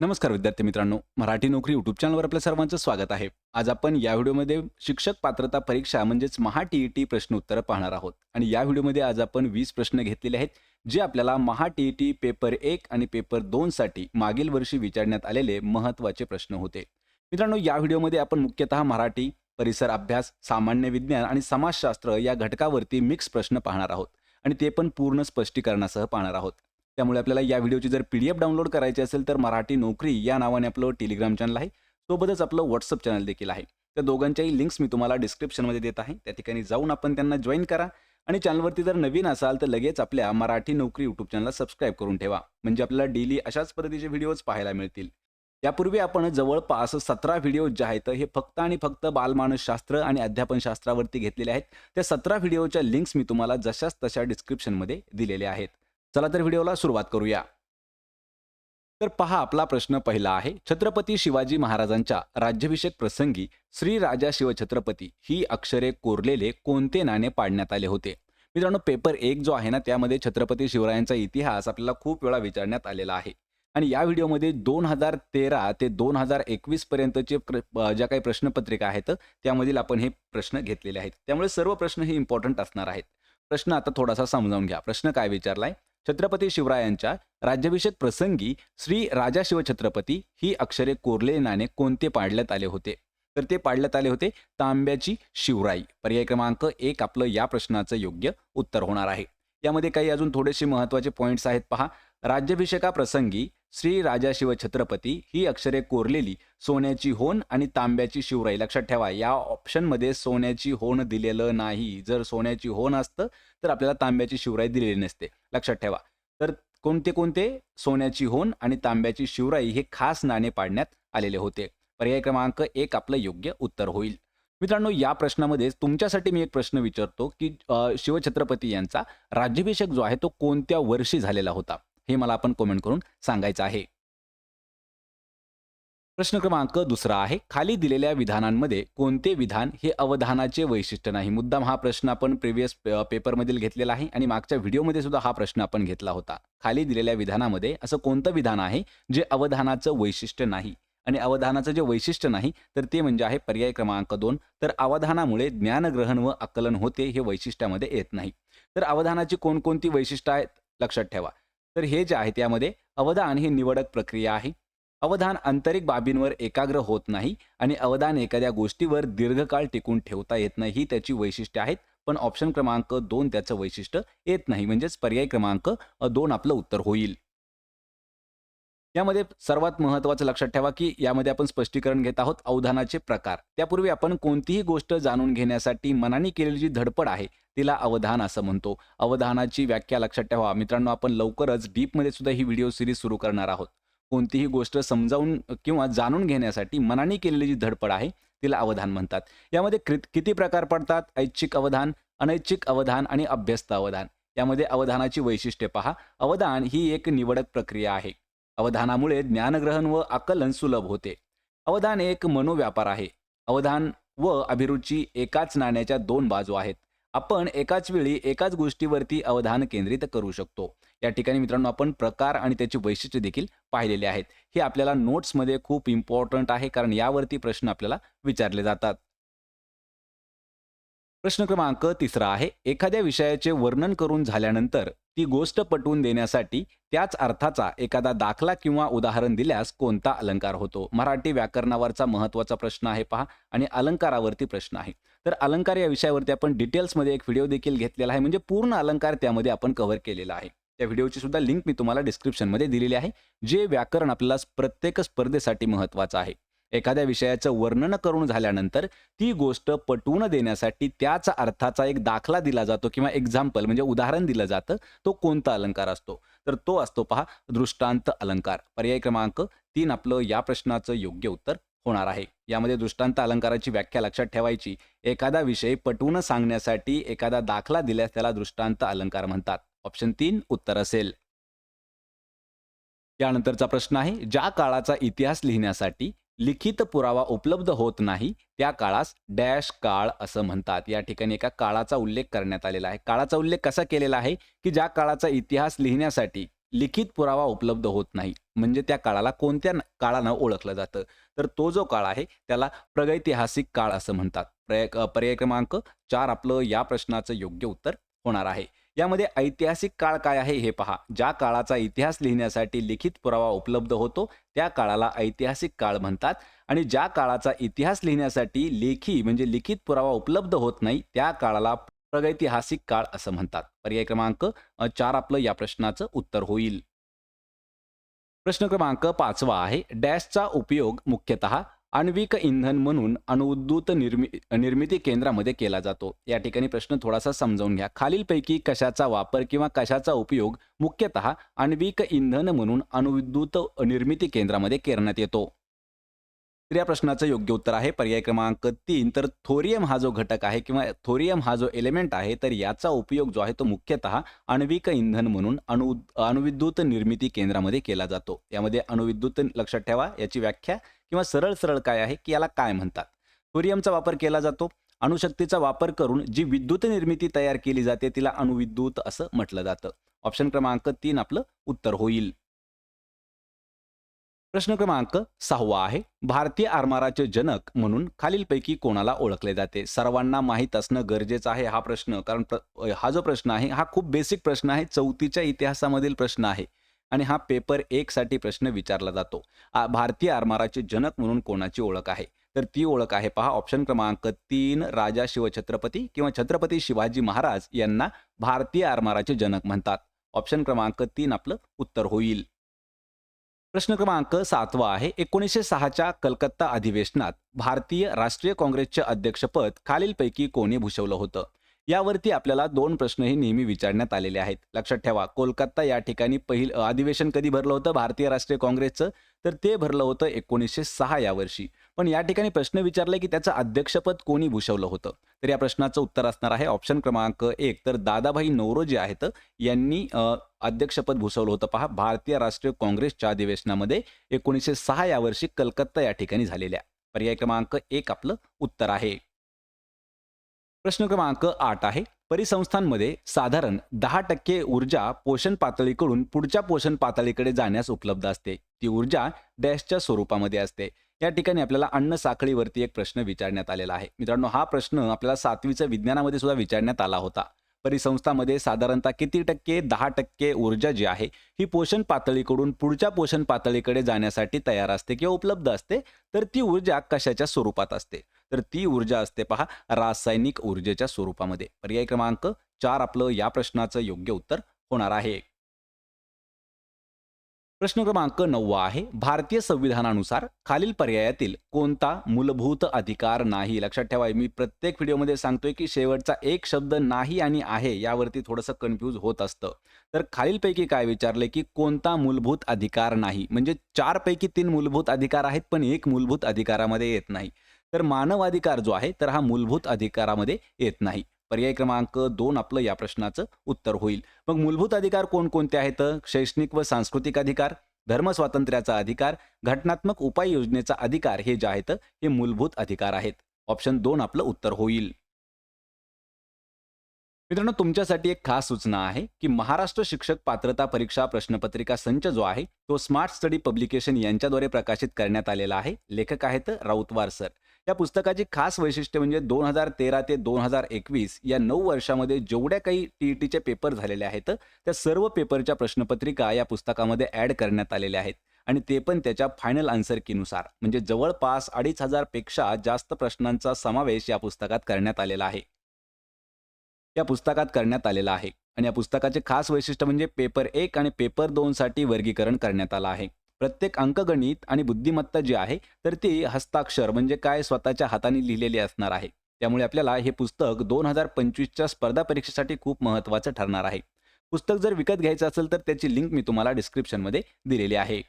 नमस्कार विद्यार्थी मित्रांनो मराठी नोकरी यूट्यूब चॅनलवर आपल्या सर्वांचं स्वागत आहे. आज आपण या व्हिडिओमध्ये शिक्षक पात्रता परीक्षा म्हणजेच महा टी ई टी प्रश्न उत्तरं पाहणार आहोत. आणि या व्हिडिओमध्ये आज आपण वीस प्रश्न घेतलेले आहेत जे आपल्याला Maha T E T paper एक आणि पेपर दोनसाठी मागील वर्षी विचारण्यात आलेले महत्त्वाचे प्रश्न होते. मित्रांनो या व्हिडिओमध्ये आपण मुख्यतः मराठी परिसर अभ्यास सामान्य विज्ञान आणि समाजशास्त्र या घटकावरती मिक्स प्रश्न पाहणार आहोत. आणि ते पण पूर्ण स्पष्टीकरणासह पाहणार आहोत. त्यामुळे आपल्याला या व्हिडिओची जर पी डी एफ डाउनलोड करायची असेल तर मराठी नोकरी या नावाने आपलं टेलिग्राम चॅनल आहे. सोबतच आपलं व्हॉट्सअप चॅनल देखील आहे. त्या दोघांच्याही लिंक्स मी तुम्हाला डिस्क्रिप्शनमध्ये देत आहे. त्या ठिकाणी जाऊन आपण त्यांना जॉईन करा. आणि चॅनलवरती जर नवीन असाल तर लगेच आपल्या मराठी नोकरी यूट्यूब चॅनलला सबस्क्राईब करून ठेवा. म्हणजे आपल्याला डेली अशाच पद्धतीचे व्हिडिओज पाहायला मिळतील. यापूर्वी आपण जवळपास सतरा व्हिडिओ जे आहेत हे फक्त आणि फक्त बालमानसशास्त्र आणि अध्यापनशास्त्रावरती घेतलेले आहेत. त्या सतरा व्हिडिओच्या लिंक्स मी तुम्हाला जशाच तशा डिस्क्रिप्शनमध्ये दिलेल्या आहेत. चला तर व्हिडिओला सुरुवात करूया. तर पहा आपला प्रश्न पहिला आहे छत्रपती शिवाजी महाराजांच्या राज्याभिषेक प्रसंगी श्री राजा शिवछत्रपती ही अक्षरे कोरलेले कोणते नाणे पाडण्यात आले होते? मित्रांनो पेपर एक जो आहे ना त्यामध्ये छत्रपती शिवरायांचा इतिहास आपल्याला खूप वेळा विचारण्यात आलेला आहे. आणि या व्हिडिओमध्ये दोन हजार तेरा ते दोन हजार एकवीस पर्यंतचे प्र ज्या काही प्रश्नपत्रिका आहेत त्यामधील आपण हे प्रश्न घेतलेले आहेत. त्यामुळे सर्व प्रश्न हे इम्पॉर्टंट असणार आहेत. प्रश्न आता थोडासा समजावून घ्या. प्रश्न काय विचारलाय? छत्रपती शिवरायांच्या राज्याभिषेक प्रसंगी श्री राजा शिवछत्रपती ही अक्षरे कोरले नाणे कोणते पाडण्यात आले होते? तर ते पाडण्यात आले होते तांब्याची शिवराई. पर्याय क्रमांक एक आपलं या प्रश्नाचं योग्य उत्तर होणार आहे. यामध्ये काही अजून थोडेसे महत्त्वाचे पॉईंट्स आहेत. पहा. राज्याभिषेका प्रसंगी श्री राजा शिवछत्रपती ही अक्षरे कोरलेली सोन्याची होन आणि तांब्याची शिवराई. लक्षात ठेवा या ऑप्शनमध्ये सोन्याची होन दिलेलं नाही. जर सोन्याची होन असतं तर आपल्याला तांब्याची शिवराई दिलेली नसते. लक्षात ठेवा. तर कोणते कोणते? सोन्याची होन आणि तांब्याची शिवराई हे खास नाणे पाडण्यात आलेले होते. पर्याय क्रमांक एक आपलं योग्य उत्तर होईल. मित्रांनो या प्रश्नामध्ये तुमच्यासाठी मी एक प्रश्न विचारतो की शिवछत्रपती यांचा राज्याभिषेक जो आहे तो कोणत्या वर्षी झालेला होता? हे मला आपण कमेंट करून सांगायचं आहे. प्रश्न क्रमांक दुसरा आहे. खाली दिलेल्या विधानांमध्ये कोणते विधान हे अवधानाचे वैशिष्ट्य नाही? मुद्दाम हा प्रश्न आपण प्रिव्हियस पेपरमधील घेतलेला आहे आणि मागच्या व्हिडिओमध्ये सुद्धा हा प्रश्न आपण घेतला होता. खाली दिलेल्या विधानामध्ये असं कोणतं विधान आहे जे अवधानाचं वैशिष्ट्य नाही? आणि अवधानाचं जे वैशिष्ट्य नाही तर ते म्हणजे आहे पर्याय क्रमांक दोन. तर अवधानामुळे ज्ञानग्रहण व आकलन होते हे वैशिष्ट्यामध्ये येत नाही. तर अवधानाची कोणकोणती वैशिष्ट्य आहेत? लक्षात ठेवा. तर हे जे आहे त्यामध्ये अवधान ही निवडक प्रक्रिया आहे. अवधान आंतरिक बाबींवर एकाग्र होत नाही आणि अवधान एखाद्या गोष्टीवर दीर्घकाळ टिकून ठेवता येत नाही ही त्याची वैशिष्ट्ये आहेत. पण ऑप्शन क्रमांक दोन त्याचं वैशिष्ट्य येत नाही म्हणजेच पर्याय क्रमांक दोन आपलं उत्तर होईल. यामध्ये सर्वात महत्त्वाचं लक्षात ठेवा की यामध्ये आपण स्पष्टीकरण घेत आहोत अवधानाचे प्रकार. त्यापूर्वी आपण कोणतीही गोष्ट जाणून घेण्यासाठी मनाने केलेली जी धडपड आहे तिला अवधान असं म्हणतो. अवधानाची व्याख्या लक्षात ठेवा. मित्रांनो आपण लवकरच डीपमध्ये सुद्धा ही व्हिडिओ सिरीज सुरू करणार आहोत. कोणतीही गोष्ट समजावून किंवा जाणून घेण्यासाठी मनाने केलेली जी धडपड आहे तिला अवधान म्हणतात. यामध्ये किती प्रकार पडतात? ऐच्छिक अवधान अनैच्छिक अवधान आणि अभ्यस्त अवधान. यामध्ये अवधानाची वैशिष्ट्ये पहा. अवधान ही एक निवडक प्रक्रिया आहे. अवधानामुळे ज्ञानग्रहण व आकलन सुलभ होते. अवधान एक मनोव्यापार आहे. अवधान व अभिरुची एकाच नाण्याच्या दोन बाजू आहेत. आपण एकाच वेळी एकाच गोष्टीवरती अवधान केंद्रित करू शकतो. या ठिकाणी मित्रांनो आपण प्रकार आणि त्याची वैशिष्ट्य देखील पाहिलेले आहेत. हे आपल्याला नोट्समध्ये खूप इम्पॉर्टंट आहे कारण यावरती प्रश्न आपल्याला विचारले जातात. प्रश्न क्रमांक तिसरा आहे. एखाद्या विषयाचे वर्णन करून झाल्यानंतर ती गोष्ट पटवून देण्यासाठी त्याच अर्थाचा एखादा दाखला किंवा उदाहरण दिल्यास कोणता अलंकार होतो? मराठी व्याकरणावरचा महत्त्वाचा प्रश्न आहे पहा आणि अलंकारावरती प्रश्न आहे. तर अलंकार या विषयावरती आपण डिटेल्समध्ये एक व्हिडिओ देखील घेतलेला आहे. म्हणजे पूर्ण अलंकार त्यामध्ये आपण कव्हर केलेला आहे. त्या व्हिडिओची सुद्धा लिंक मी तुम्हाला डिस्क्रिप्शनमध्ये दिलेली आहे. जे व्याकरण आपल्याला प्रत्येक स्पर्धेसाठी महत्त्वाचं आहे. एखाद्या विषयाचं वर्णन करून झाल्यानंतर ती गोष्ट पटवून देण्यासाठी त्याच अर्थाचा एक दाखला दिला जातो किंवा एक्झाम्पल म्हणजे उदाहरण दिलं जातं. तो कोणता अलंकार असतो? तर तो असतो पहा दृष्टांत अलंकार. पर्याय क्रमांक तीन आपलं या प्रश्नाचं योग्य उत्तर होणार आहे. यामध्ये दृष्टांत अलंकाराची व्याख्या लक्षात ठेवायची. एखादा विषय पटवून सांगण्यासाठी एखादा दाखला दिल्यास त्याला दृष्टांत अलंकार म्हणतात. ऑप्शन तीन उत्तर असेल. यानंतरचा प्रश्न आहे ज्या काळाचा इतिहास लिहिण्यासाठी लिखित पुरावा उपलब्ध होत नाही त्या काळास डॅश काळ असं म्हणतात. या ठिकाणी एका काळाचा उल्लेख करण्यात आलेला आहे. काळाचा उल्लेख कसा केलेला आहे? की ज्या काळाचा इतिहास लिहिण्यासाठी लिखित पुरावा उपलब्ध होत नाही म्हणजे त्या काळाला कोणत्या काळानं ओळखलं जातं? तर तो जो काळ आहे त्याला प्रगैतिहासिक काळ असं म्हणतात. पर्याय पर्याय क्रमांक चार आपलं या प्रश्नाचं योग्य उत्तर होणार आहे. यामध्ये ऐतिहासिक काळ काय आहे हे पहा. ज्या काळाचा इतिहास लिहिण्यासाठी लिखित पुरावा उपलब्ध होतो त्या काळाला ऐतिहासिक काळ म्हणतात. आणि ज्या काळाचा इतिहास लिहिण्यासाठी लेखी म्हणजे लिखित पुरावा उपलब्ध होत नाही त्या काळाला प्रगैतिहासिक काळ असं म्हणतात. पर्याय क्रमांक चार आपलं या प्रश्नाचं उत्तर होईल. प्रश्न क्रमांक पाचवा आहे. डॅशचा उपयोग मुख्यतः आण्विक इंधन म्हणून अणुविद्युत निर्मि निर्मिती केंद्रामध्ये केला जातो. या ठिकाणी प्रश्न थोडासा समजावून घ्या. खालीलपैकी कशाचा वापर किंवा कशाचा उपयोग मुख्यतः आण्विक इंधन म्हणून अणुविद्युत निर्मिती केंद्रामध्ये करण्यात येतो? तर या प्रश्नाचं योग्य उत्तर आहे. पर्याय क्रमांक तीन. तर थोरियम हा जो घटक आहे किंवा थोरियम हा जो एलिमेंट आहे तर याचा उपयोग जो आहे तो मुख्यतः आण्विक इंधन म्हणून अणु अणुविद्युत निर्मिती केंद्रामध्ये केला जातो. यामध्ये अणुविद्युत लक्षात ठेवा. याची व्याख्या किंवा सरळ सरळ काय आहे? की याला काय म्हणतात? थोरियमचा वापर केला जातो. अणुशक्तीचा वापर करून जी विद्युत निर्मिती तयार केली जाते तिला अणुविद्युत असं म्हटलं जातं. ऑप्शन क्रमांक तीन आपलं उत्तर होईल. प्रश्न क्रमांक सहावा आहे. भारतीय आरमाराचे जनक म्हणून खालीलपैकी कोणाला ओळखले जाते? सर्वांना माहीत असणं गरजेचं आहे हा प्रश्न. कारण प्र- हा जो प्रश्न आहे हा खूप बेसिक प्रश्न आहे. चौथीच्या इतिहासामधील प्रश्न आहे. आणि हा पेपर एक साठी प्रश्न विचारला जातो. भारतीय आरमाराचे जनक म्हणून कोणाची ओळख आहे? तर ती ओळख आहे पहा ऑप्शन क्रमांक तीन राजा शिवछत्रपती किंवा छत्रपती शिवाजी महाराज यांना भारतीय आरमाराचे जनक म्हणतात. ऑप्शन क्रमांक तीन आपलं उत्तर होईल. प्रश्न क्रमांक सातवा आहे. एकोणीसशे सहाच्या कलकत्ता अधिवेशनात भारतीय राष्ट्रीय काँग्रेसचे अध्यक्षपद खालीलपैकी कोणी भूषवलं होतं? यावरती आपल्याला दोन प्रश्नही नेहमी विचारण्यात आलेले आहेत. लक्षात ठेवा कोलकाता या ठिकाणी पहिल अधिवेशन कधी भरलं होतं भारतीय राष्ट्रीय काँग्रेसचं? तर ते भरलं होतं एकोणीसशे सहा या वर्षी. पण या ठिकाणी प्रश्न विचारलाय की त्याचं अध्यक्षपद कोणी भूषवलं होतं? तर या प्रश्नाचं उत्तर असणार आहे ऑप्शन क्रमांक एक. तर दादाभाई नवरोजी आहेत. यांनी अध्यक्षपद भूषवलं होतं. पहा भारतीय राष्ट्रीय काँग्रेसच्या अधिवेशनामध्ये एकोणीसशे सहा या वर्षी कलकत्ता या ठिकाणी झालेल्या. पर्याय क्रमांक एक आपलं उत्तर आहे. प्रश्न क्रमांक आठ आहे. परिसंस्थांमध्ये साधारण दहा टक्के ऊर्जा पोषण पातळीकडून पुढच्या पोषण पातळीकडे जाण्यास उपलब्ध असते. ती ऊर्जा डॅशच्या स्वरूपामध्ये असते. या ठिकाणी आपल्याला अन्न साखळीवरती एक प्रश्न विचारण्यात आलेला आहे. मित्रांनो हा प्रश्न आपल्याला सातवीच्या विज्ञानामध्ये सुद्धा विचारण्यात आला होता. परिसंस्थामध्ये साधारणतः किती टक्के? दहा टक्के ऊर्जा जी आहे ही पोषण पातळीकडून पुढच्या पोषण पातळीकडे जाण्यासाठी तयार असते किंवा उपलब्ध असते. तर ती ऊर्जा कशाच्या स्वरूपात असते? तर ती ऊर्जा असते पहा रासायनिक ऊर्जेच्या स्वरूपामध्ये. पर्याय क्रमांक चार आपलं या प्रश्नाचं योग्य उत्तर होणार आहे. प्रश्न क्रमांक नववा आहे. भारतीय संविधानानुसार खालील पर्यायातील कोणता मूलभूत अधिकार नाही? लक्षात ठेवा मी प्रत्येक व्हिडिओमध्ये सांगतोय की शेवटचा एक शब्द नाही आणि आहे यावरती थोडंसं कन्फ्यूज होत असतं. तर खालीलपैकी काय विचारले की कोणता मूलभूत अधिकार नाही? म्हणजे चारपैकी तीन मूलभूत अधिकार आहेत पण एक मूलभूत अधिकारामध्ये येत नाही. तर मानव अधिकार जो आहे तर हा मूलभूत अधिकारामध्ये येत नाही. पर्याय क्रमांक दोन आपलं या प्रश्नाचं उत्तर होईल. मग मूलभूत अधिकार कोणकोणते आहेत? शैक्षणिक व सांस्कृतिक अधिकार धर्मस्वातंत्र्याचा अधिकार घटनात्मक उपाययोजनेचा अधिकार हे जे आहेत हे मूलभूत अधिकार आहेत. ऑप्शन दोन आपलं उत्तर होईल. मित्रांनो तुमच्यासाठी एक खास सूचना आहे की महाराष्ट्र शिक्षक पात्रता परीक्षा प्रश्नपत्रिका संच जो आहे तो स्मार्ट स्टडी पब्लिकेशन यांच्याद्वारे प्रकाशित करण्यात आलेला आहे. लेखक आहेत राऊतवार सर या पुस्तकाची खास वैशिष्ट्य म्हणजे दोन हजार तेरा ते दोन हजार एकवीस या नऊ वर्षामध्ये जेवढ्या काही टी ई टीचे पेपर झालेले आहेत त्या सर्व पेपरच्या प्रश्नपत्रिका या पुस्तकामध्ये ॲड करण्यात आलेल्या आहेत. आणि ते पण त्याच्या फायनल आन्सर कीनुसार म्हणजे जवळपास अडीच हजारपेक्षा जास्त प्रश्नांचा समावेश या पुस्तकात करण्यात आलेला आहे. या पुस्तकात करण्यात आलेला आहे. आणि या पुस्तकाचे खास वैशिष्ट्य म्हणजे पेपर एक आणि पेपर दोन साठी वर्गीकरण करण्यात आलं आहे. प्रत्येक अंकगणित आणि बुद्धिमत्ता जी आहे तर ती हस्ताक्षर म्हणजे काय स्वतःच्या हाताने लिहिलेली असणार आहे. त्यामुळे आपल्याला हे पुस्तक दोन हजार पंचवीसच्या स्पर्धा परीक्षेसाठी खूप महत्त्वाचं ठरणार आहे. पुस्तक जर विकत घ्यायचं असेल तर त्याची लिंक मी तुम्हाला डिस्क्रिप्शनमध्ये दिलेली आहे.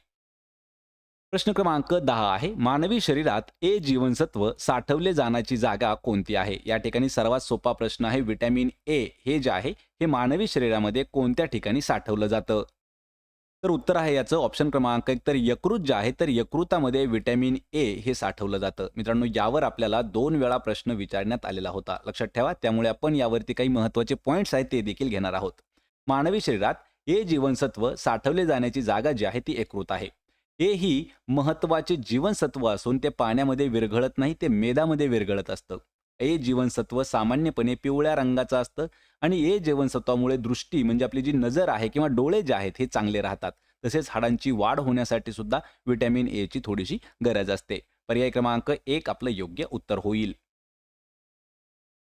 प्रश्न क्रमांक दहा आहे. मानवी शरीरात ए जीवनसत्व साठवले जाण्याची जागा कोणती आहे? या ठिकाणी सर्वात सोपा प्रश्न आहे. व्हिटॅमिन ए हे जे आहे हे मानवी शरीरामध्ये कोणत्या ठिकाणी साठवलं जातं? तर उत्तर आहे याचं. ऑप्शन क्रमांक एक तर यकृत जे आहे तर यकृतामध्ये व्हिटॅमिन ए हे साठवलं जातं. मित्रांनो यावर आपल्याला दोन वेळा प्रश्न विचारण्यात आलेला होता. लक्षात ठेवा त्यामुळे आपण यावरती काही महत्त्वाचे पॉईंट्स आहेत ते देखील घेणार आहोत. मानवी शरीरात ए जीवनसत्व साठवले जाण्याची जागा जी आहे ती यकृत आहे. ए ही महत्त्वाचे जीवनसत्व असून ते पाण्यामध्ये विरघळत नाही ते मेदामध्ये विरघळत असतं. ए जीवनसत्व सामान्यपणे पिवळ्या रंगाचं असतं आणि ए जीवनसत्वामुळे दृष्टी म्हणजे आपली जी नजर आहे किंवा डोळे जे आहेत हे चांगले राहतात. तसेच हाडांची वाढ होण्यासाठी सुद्धा व्हिटॅमिन ए ची थोडीशी गरज असते. पर्याय क्रमांक एक आपलं योग्य उत्तर होईल.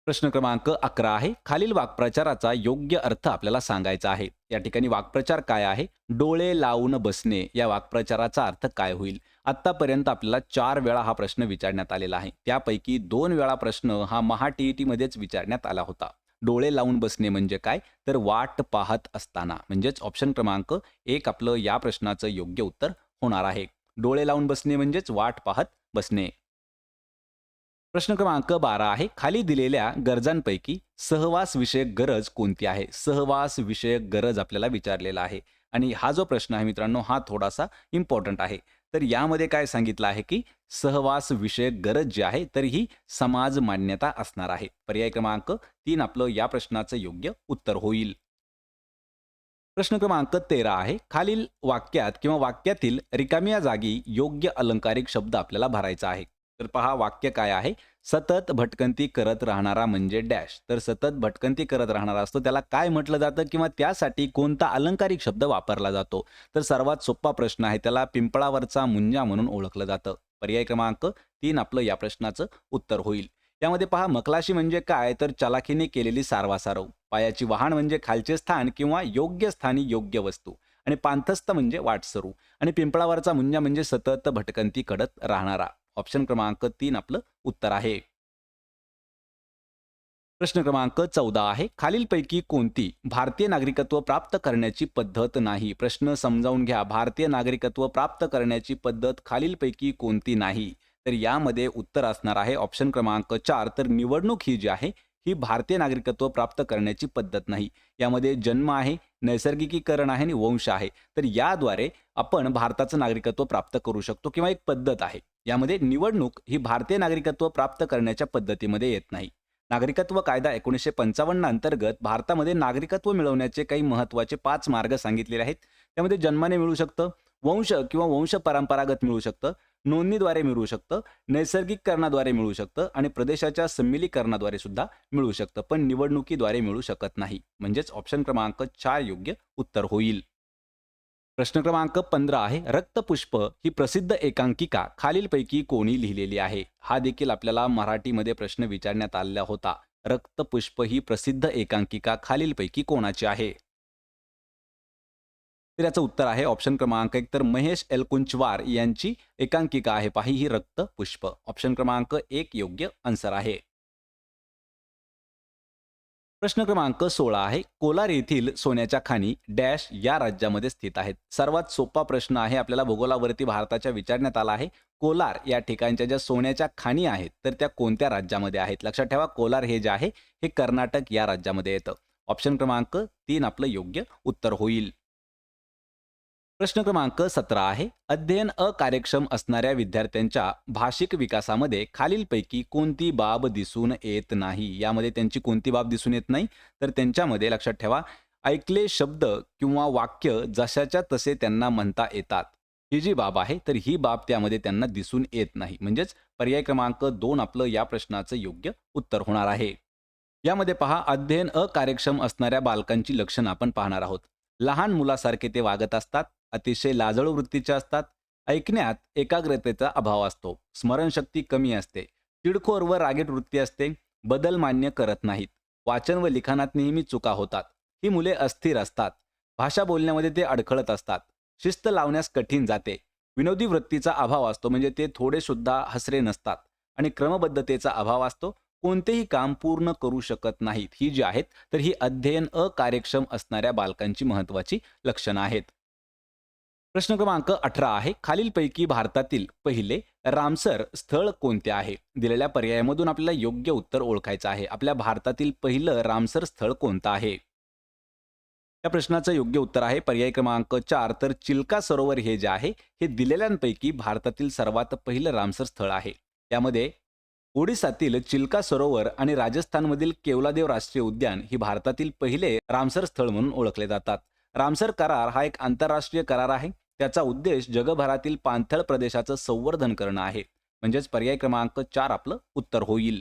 प्रश्न क्रमांक अकरा आहे. खालील वाक्प्रचाराचा योग्य अर्थ आपल्याला सांगायचा आहे. या ठिकाणी वाक्प्रचार काय आहे? डोळे लावून बसणे. या वाक्प्रचाराचा अर्थ काय होईल? आतापर्यंत आपल्याला चार वेळा हा प्रश्न विचारण्यात आलेला आहे. त्यापैकी दोन वेळा प्रश्न हा महा टीईटी मध्येच विचारण्यात आला होता. डोळे लावून बसणे म्हणजे काय? तर वाट पाहत असताना. म्हणजेच ऑप्शन क्रमांक एक आपलं या प्रश्नाचं योग्य उत्तर होणार आहे. डोळे लावून बसणे म्हणजेच वाट पाहत बसणे. प्रश्न क्रमांक बारा आहे. खाली दिलेल्या गरजांपैकी सहवास विषयक गरज कोणती आहे? सहवास विषयक गरज आपल्याला विचारलेला आहे. आणि हा जो प्रश्न आहे मित्रांनो हा थोडासा इम्पॉर्टंट आहे. तर यामध्ये काय सांगितलं आहे की सहवास विषयक गरज जी आहे तर ही समाज मान्यता असणार आहे. पर्याय क्रमांक तीन आपलं या प्रश्नाचं योग्य उत्तर होईल. प्रश्न क्रमांक तेरा आहे खालील वाक्यात किंवा वाक्यातील रिकाम्या जागी योग्य अलंकारिक शब्द आपल्याला भरायचा आहे. तर पहा वाक्य काय आहे. सतत भटकंती करत राहणारा म्हणजे डॅश. तर सतत भटकंती करत राहणारा असतो. त्याला काय म्हटलं जातं किंवा त्यासाठी कोणता अलंकारिक शब्द वापरला जातो? तर सर्वात सोपा प्रश्न आहे. त्याला पिंपळावरचा मुंजा म्हणून ओळखलं जातं. पर्याय क्रमांक तीन आपलं या प्रश्नाचं उत्तर होईल. यामध्ये पहा मकलाशी म्हणजे काय? तर चलाखीने केलेली सारवासारव. पायाची वाहन म्हणजे खालचे स्थान किंवा योग्य स्थानी योग्य वस्तू. आणि पांथस्थ म्हणजे वाटसरू. आणि पिंपळावरचा मुंजा म्हणजे सतत भटकंती कडत राहणारा. ऑप्शन क्रमांक तीन आपलं उत्तर आहे. प्रश्न क्रमांक चौदा आहे. खालीलपैकी कोणती भारतीय नागरिकत्व प्राप्त करण्याची पद्धत नाही? प्रश्न समजावून घ्या. भारतीय नागरिकत्व प्राप्त करण्याची पद्धत खालीलपैकी कोणती नाही? तर यामध्ये उत्तर असणार आहे. ऑप्शन क्रमांक चार. तर निवडणूक ही जी आहे ही भारतीय नागरिकत्व प्राप्त करण्याची पद्धत नाही. यामध्ये जन्म आहे नैसर्गिकीकरण आहे आणि वंश आहे. तर याद्वारे आपण भारताचं नागरिकत्व प्राप्त करू शकतो किंवा एक पद्धत आहे. यामध्ये निवडणूक ही भारतीय नागरिकत्व प्राप्त करण्याच्या पद्धतीमध्ये येत नाही. नागरिकत्व कायदा एकोणीसशे पंचावन्न अंतर्गत भारतामध्ये नागरिकत्व मिळवण्याचे काही महत्त्वाचे पाच मार्ग सांगितलेले आहेत. त्यामध्ये जन्माने मिळू शकतं वंश किंवा वंश परंपरागत मिळू शकतं. नोंदणीद्वारे मिळू शकतं नैसर्गिककरणाद्वारे मिळू शकतं आणि प्रदेशाच्या संमिलीकरणाद्वारे सुद्धा मिळू शकतं. पण निवडणुकीद्वारे मिळू शकत नाही. म्हणजेच ऑप्शन क्रमांक चार योग्य उत्तर होईल. प्रश्न क्रमांक पंधरा आहे. रक्तपुष्प ही प्रसिद्ध एकांकिका. खालीलपैकी कोणी लिहिलेली आहे? हा देखील आपल्याला मराठीमध्ये प्रश्न विचारण्यात आलेला होता. रक्तपुष्प ही प्रसिद्ध एकांकिका खालीलपैकी कोणाची आहे? तर याचं उत्तर आहे ऑप्शन क्रमांक एक तर महेश एलकुंचवार यांची एकांकिका आहे. पाही ही रक्त पुष्प. ऑप्शन क्रमांक एक योग्य आन्सर आहे. प्रश्न क्रमांक सोळा आहे. कोलार येथील सोन्याच्या खाणी डॅश या राज्यामध्ये स्थित आहेत. सर्वात सोपा प्रश्न आहे आपल्याला भूगोलावरती भारताच्या विचारण्यात आला आहे. कोलार या ठिकाणच्या ज्या सोन्याच्या खाणी आहेत तर त्या कोणत्या राज्यामध्ये आहेत? लक्षात ठेवा कोलार हे जे आहे हे कर्नाटक या राज्यामध्ये येतं. ऑप्शन क्रमांक तीन आपलं योग्य उत्तर होईल. प्रश्न क्रमांक सतरा आहे. अध्ययन अकार्यक्षम असणाऱ्या विद्यार्थ्यांच्या भाषिक विकासामध्ये खालीलपैकी कोणती बाब दिसून येत नाही? यामध्ये त्यांची कोणती बाब दिसून येत नाही? तर त्यांच्यामध्ये लक्षात ठेवा ऐकले शब्द किंवा वाक्य जशाच्या तसे त्यांना म्हणता येतात. ही जी बाब आहे तर ही बाब त्यामध्ये त्यांना दिसून येत नाही. म्हणजेच पर्याय क्रमांक दोन आपलं या प्रश्नाचं योग्य उत्तर होणार आहे. यामध्ये पहा अध्ययन अकार्यक्षम असणाऱ्या बालकांची लक्षणं आपण पाहणार आहोत. लहान मुलासारखे ते वागत असतात अतिशय लाजळू वृत्तीच्या असतात. ऐकण्यात एकाग्रतेचा अभाव असतो. स्मरणशक्ती कमी असते. चिडखोर व रागीट वृत्ती असते. बदल मान्य करत नाहीत. वाचन व लिखाणात नेहमी चुका होतात. ही मुले अस्थिर असतात. भाषा बोलण्यामध्ये ते अडखळत असतात. शिस्त लावण्यास कठीण जाते. विनोदी वृत्तीचा अभाव असतो म्हणजे ते थोडे सुद्धा हसरे नसतात आणि क्रमबद्धतेचा अभाव असतो. कोणतेही काम पूर्ण करू शकत नाहीत. ही जी आहेत तर ही अध्ययन अकार्यक्षम असणाऱ्या बालकांची महत्वाची लक्षणं आहेत. प्रश्न क्रमांक अठरा आहे. खालीलपैकी भारतातील पहिले रामसर स्थळ कोणते आहे? दिलेल्या पर्यायामधून आपल्याला योग्य उत्तर ओळखायचं आहे. आपल्या भारतातील पहिलं रामसर स्थळ कोणतं आहे? या प्रश्नाचं योग्य उत्तर आहे. पर्याय क्रमांक चार. तर चिल्का सरोवर हे जे आहे हे दिलेल्यांपैकी भारतातील सर्वात पहिलं रामसर स्थळ आहे. त्यामध्ये ओडिसातील चिल्का सरोवर आणि राजस्थानमधील केवलादेव राष्ट्रीय उद्यान ही भारतातील पहिले रामसर स्थळ म्हणून ओळखले जातात. रामसर करार हा एक आंतरराष्ट्रीय करार आहे. त्याचा उद्देश जगभरातील पाणथळ प्रदेशाचं संवर्धन करणं आहे. म्हणजेच पर्याय क्रमांक चार आपलं उत्तर होईल.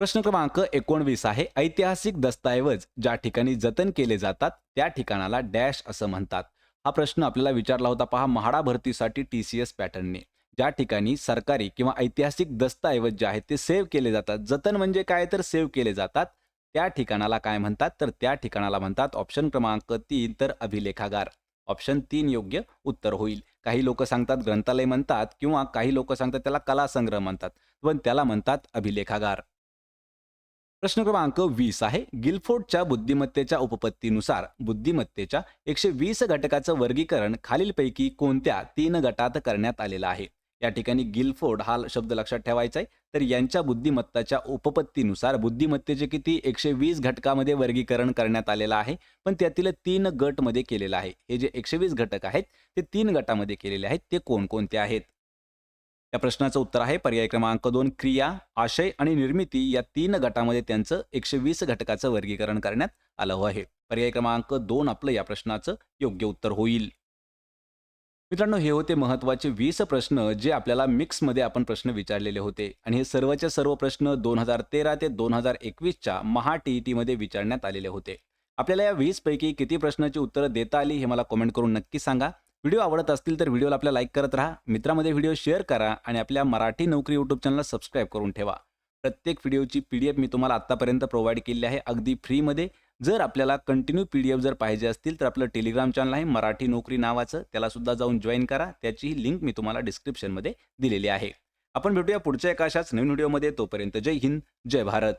प्रश्न क्रमांक एकोणवीस आहे. ऐतिहासिक दस्तऐवज ज्या ठिकाणी जतन केले जातात त्या ठिकाणाला डॅश असं म्हणतात. हा प्रश्न आपल्याला विचारला होता पहा म्हाडा भरतीसाठी टी सी एस पॅटर्नने. ज्या ठिकाणी सरकारी किंवा ऐतिहासिक दस्तऐवज जे आहेत ते सेव्ह केले जातात. जतन म्हणजे काय? तर सेव्ह केले जातात. त्या ठिकाणाला काय म्हणतात? तर त्या ठिकाणाला म्हणतात ऑप्शन क्रमांक तीन तर अभिलेखागार. ऑप्शन तीन योग्य उत्तर होईल. काही लोक सांगतात ग्रंथालय म्हणतात किंवा काही लोक सांगतात त्याला कला संग्रह म्हणतात. पण त्याला म्हणतात अभिलेखागार. प्रश्न क्रमांक वीस आहे. गिलफोर्डच्या बुद्धिमत्तेच्या उपपत्तीनुसार बुद्धिमत्तेच्या एकशे वीस घटकाचं वर्गीकरण खालीलपैकी कोणत्या तीन गटात करण्यात आलेलं आहे? या ठिकाणी गिलफोर्ड हा शब्द लक्षात ठेवायचा आहे तर यांच्या बुद्धिमत्ताच्या उपपत्तीनुसार बुद्धिमत्तेचे किती? एकशे वीस घटकामध्ये वर्गीकरण करण्यात आलेलं आहे. पण त्यातील तीन गटमध्ये केलेलं आहे. हे जे एकशे वीस घटक आहेत ते तीन गटामध्ये केलेले आहेत. ते कोणकोणते आहेत? या प्रश्नाचं उत्तर आहे. पर्याय क्रमांक दोन क्रिया आशय आणि निर्मिती या तीन गटामध्ये त्यांचं एकशे वीस घटकाचं वर्गीकरण करण्यात आलं आहे. पर्याय क्रमांक दोन आपलं या प्रश्नाचं योग्य उत्तर होईल. मित्रांनो हे होते महत्त्वाचे वीस प्रश्न जे आपल्याला मिक्समध्ये आपण प्रश्न विचारलेले होते. आणि हे सर्वचे सर्व प्रश्न दोन हजार तेरा ते दोन हजार एकवीसच्या महा टी ई टीमध्ये विचारण्यात आलेले होते. आपल्याला या वीस पैकी किती प्रश्नाची उत्तरं देता आली हे मला कमेंट करून नक्की सांगा. व्हिडिओ आवडत असतील तर व्हिडिओला आपल्या लाईक करत राहा. मित्रामध्ये व्हिडिओ शेअर करा आणि आपल्या मराठी नोकरी यूट्यूब चॅनलला सबस्क्राईब करून ठेवा. प्रत्येक व्हिडिओची पी डी एफ मी तुम्हाला आत्तापर्यंत प्रोव्हाइड केली आहे. अगदी फ्रीमध्ये जर आपल्याला कंटिन्यू पी डी एफ जर पाहिजे असतील तर आपलं टेलिग्राम चॅनल आहे मराठी नोकरी नावाचं. त्यालासुद्धा जाऊन जॉईन करा. त्याचीही लिंक मी तुम्हाला डिस्क्रिप्शनमध्ये दिलेली आहे. आपण भेटूया पुढच्या एका अशाच नवीन व्हिडिओमध्ये तोपर्यंत जय हिंद जय भारत.